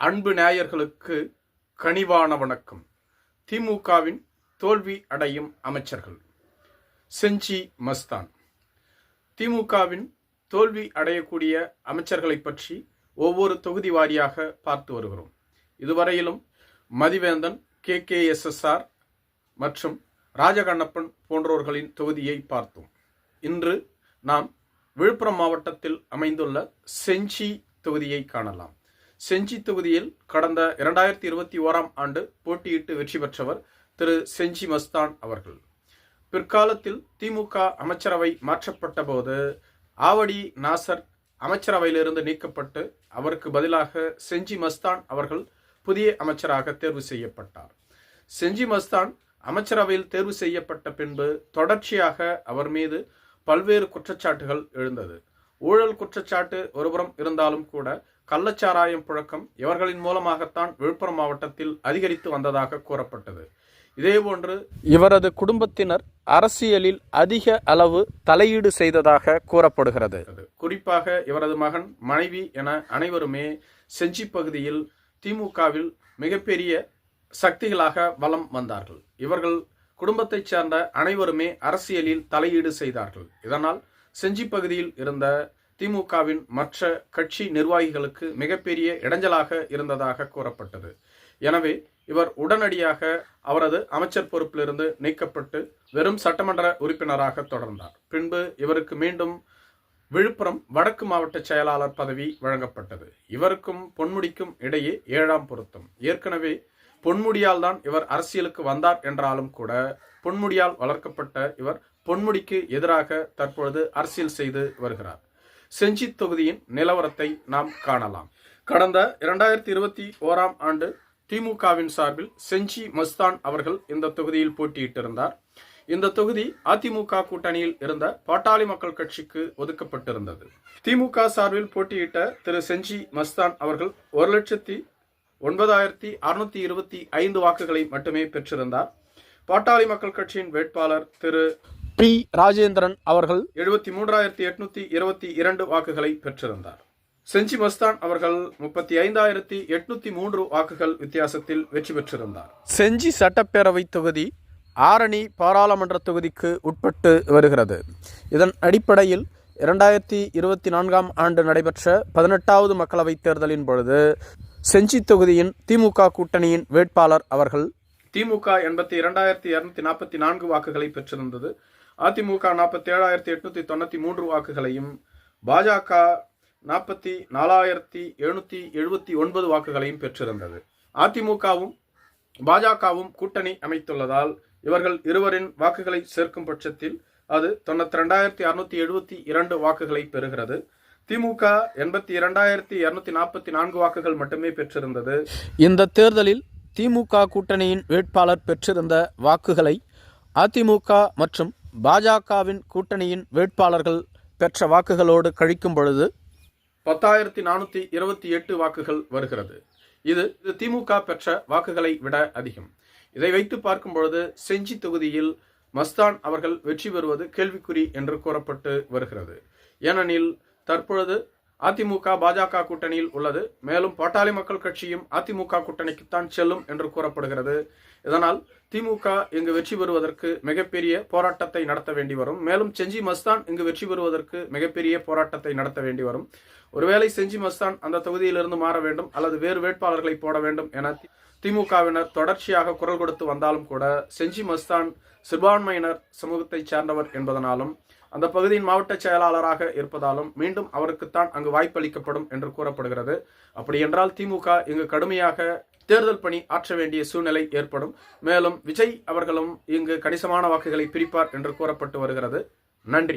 அன்பு நேயர்களுக்கு கனிவான வணக்கம். திமுகவின் தோல்வி அடையும் அமைச்சர்கள் செஞ்சி மஸ்தான். திமுகவின் தோல்வி அடையக்கூடிய அமைச்சர்களை பற்றி ஒவ்வொரு தொகுதி வாரியாக பார்த்து வருகிறோம். இதுவரையிலும் Mathivendhan K K S S R மற்றும் ராஜகண்ணப்பன் போன்றோர்களின் தொகுதியை பார்த்தோம். இன்று நாம் விழுப்புரம் மாவட்டத்தில் அமைந்துள்ள செஞ்சி தொகுதியை காணலாம். செஞ்சி தொகுதியில் கடந்த இரண்டாயிரத்தி இருபத்தி ஓராம் ஆண்டு போட்டியிட்டு வெற்றி பெற்றவர் திரு செஞ்சி மஸ்தான் அவர்கள். பிற்காலத்தில் திமுக அமைச்சரவை மாற்றப்பட்ட போது ஆவடி நாசர் அமைச்சரவையிலிருந்து நீக்கப்பட்டு அவருக்கு பதிலாக செஞ்சி மஸ்தான் அவர்கள் புதிய அமைச்சராக தேர்வு செய்யப்பட்டார். செஞ்சி மஸ்தான் அமைச்சரவையில் தேர்வு செய்யப்பட்ட பின்பு தொடர்ச்சியாக அவர் மீது பல்வேறு குற்றச்சாட்டுகள் எழுந்தது. ஊழல் குற்றச்சாட்டு ஒருபுறம் இருந்தாலும் கூட கள்ளச்சாராயம் புழக்கம் இவர்களின் மூலமாகத்தான் விழுப்புரம் மாவட்டத்தில் அதிகரித்து வந்ததாக கூறப்பட்டது. இதேபோன்று இவரது குடும்பத்தினர் அரசியலில் அதிக அளவு தலையீடு செய்ததாக கூறப்படுகிறது. குறிப்பாக இவரது மகன் மனைவி என அனைவருமே செஞ்சி பகுதியில் திமுகவில் மிகப்பெரிய சக்திகளாக வலம் வந்தார்கள். இவர்கள் குடும்பத்தைச் சேர்ந்த அனைவருமே அரசியலில் தலையீடு செய்தார்கள். இதனால் செஞ்சி பகுதியில் இருந்த திமுகவின் மற்ற கட்சி நிர்வாகிகளுக்கு மிகப்பெரிய இடைஞ்சலாக இருந்ததாக கூறப்பட்டது. எனவே இவர் உடனடியாக அவரது அமைச்சர் பொறுப்பிலிருந்து நீக்கப்பட்டு வெறும் சட்டமன்ற உறுப்பினராக தொடர்ந்தார். பின்பு இவருக்கு மீண்டும் விழுப்புரம் வடக்கு மாவட்ட செயலாளர் பதவி வழங்கப்பட்டது. இவருக்கும் பொன்முடிக்கும் இடையே ஏழாம் பொருத்தம். ஏற்கனவே பொன்முடியால் தான் இவர் அரசியலுக்கு வந்தார் என்றாலும் கூட பொன்முடியால் வளர்க்கப்பட்ட இவர் பொன்முடிக்கு எதிராக தற்பொழுது அரசியல் செய்து வருகிறார். செஞ்சி தொகுதியின் நிலவரத்தை நாம் காணலாம். கடந்த இரண்டாயிரத்தி இருபத்தி ஓராம் ஆண்டு திமுகவின் சார்பில் செஞ்சி மஸ்தான் அவர்கள் இந்த தொகுதியில் போட்டியிட்டிருந்தார். இந்த தொகுதி அதிமுக கூட்டணியில் இருந்த பாட்டாளி மக்கள் கட்சிக்கு ஒதுக்கப்பட்டிருந்தது. திமுக சார்பில் போட்டியிட்ட திரு செஞ்சி மஸ்தான் அவர்கள் ஒரு லட்சத்தி ஒன்பதாயிரத்தி அறுநூத்தி இருபத்தி ஐந்து வாக்குகளை மட்டுமே பெற்றிருந்தார். பாட்டாளி மக்கள் கட்சியின் வேட்பாளர் திரு பி ராஜேந்திரன் அவர்கள் எழுபத்தி மூன்றாயிரத்தி எட்நூத்தி இருபத்தி இரண்டு வாக்குகளை பெற்றிருந்தார். செஞ்சி மஸ்தான் அவர்கள் முப்பத்தி ஐந்தாயிரத்தி எட்நூத்தி மூன்று வாக்குகள் வித்தியாசத்தில் வெற்றி பெற்றிருந்தார். செஞ்சி சட்டப்பேரவை தொகுதி ஆரணி பாராளுமன்ற தொகுதிக்கு உட்பட்டு வருகிறது. இதன் அடிப்படையில் இரண்டாயிரத்தி இருபத்தி நான்காம் ஆண்டு நடைபெற்ற பதினெட்டாவது மக்களவைத் தேர்தலின் பொழுது செஞ்சி தொகுதியின் திமுக கூட்டணியின் வேட்பாளர் அவர்கள் திமுக எண்பத்தி இரண்டாயிரத்தி இருநூத்தி நாற்பத்தி நான்கு வாக்குகளை பெற்றிருந்தது. அதிமுக நாற்பத்தி ஏழாயிரத்தி எட்நூத்தி தொண்ணூத்தி மூன்று வாக்குகளையும் பாஜக நாற்பத்தி நாலாயிரத்தி எழுநூத்தி எழுபத்தி ஒன்பது வாக்குகளையும் பெற்றிருந்தது. அதிமுகவும் பாஜகவும் கூட்டணி அமைத்துள்ளதால் இவர்கள் இருவரின் வாக்குகளை சேர்க்கும் பட்சத்தில் அது தொண்ணூத்தி ரெண்டாயிரத்தி அறுநூத்தி எழுபத்தி இரண்டு வாக்குகளை பெறுகிறது. திமுக எண்பத்தி இரண்டாயிரத்தி இருநூத்தி நாற்பத்தி நான்கு வாக்குகள் மட்டுமே பெற்றிருந்தது. இந்த தேர்தலில் திமுக கூட்டணியின் வேட்பாளர் பெற்றிருந்த வாக்குகளை அதிமுக மற்றும் பாஜகவின் கூட்டணியின் வேட்பாளர்கள் பெற்ற வாக்குகளோடு கழிக்கும் பொழுது பத்தாயிரத்தி நானூற்றி இருபத்தி எட்டு வாக்குகள் வருகிறது. இது இது திமுக பெற்ற வாக்குகளை விட அதிகம். இதை வைத்து பார்க்கும் பொழுது செஞ்சி தொகுதியில் மஸ்தான் அவர்கள் வெற்றி பெறுவது கேள்விக்குறி என்று கூறப்பட்டு வருகிறது. ஏனெனில் தற்பொழுது அதிமுக பாஜக கூட்டணியில் உள்ளது. மேலும் பாட்டாளி மக்கள் கட்சியும் அதிமுக கூட்டணிக்குத்தான் செல்லும் என்று கூறப்படுகிறது. இதனால் திமுக இங்கு வெற்றி பெறுவதற்கு மிகப்பெரிய போராட்டத்தை நடத்த வேண்டி வரும். மேலும் செஞ்சி மஸ்தான் இங்கு வெற்றி பெறுவதற்கு மிகப்பெரிய போராட்டத்தை நடத்த வேண்டி வரும். ஒருவேளை செஞ்சி மஸ்தான் அந்த தொகுதியிலிருந்து மாற வேண்டும் அல்லது வேறு வேட்பாளர்களை போட வேண்டும் என திமுகவினர் தொடர்ச்சியாக குரல் கொடுத்து வந்தாலும் கூட செஞ்சி மஸ்தான் சிறுபான்மையினர் சமூகத்தைச் சேர்ந்தவர் என்பதனாலும் அந்த பகுதியின் மாவட்ட செயலாளராக இருப்பதாலும் மீண்டும் அவருக்குத்தான் அங்கு வாய்ப்பளிக்கப்படும் என்று கூறப்படுகிறது. அப்படி என்றால் திமுக இங்கு கடுமையாக தேர்தல் பணி ஆற்ற வேண்டிய சூழ்நிலை ஏற்படும். மேலும் விஜய் அவர்களும் இங்கு கணிசமான வாக்குகளை பிரிப்பார் என்று கூறப்பட்டு வருகிறது. நன்றி.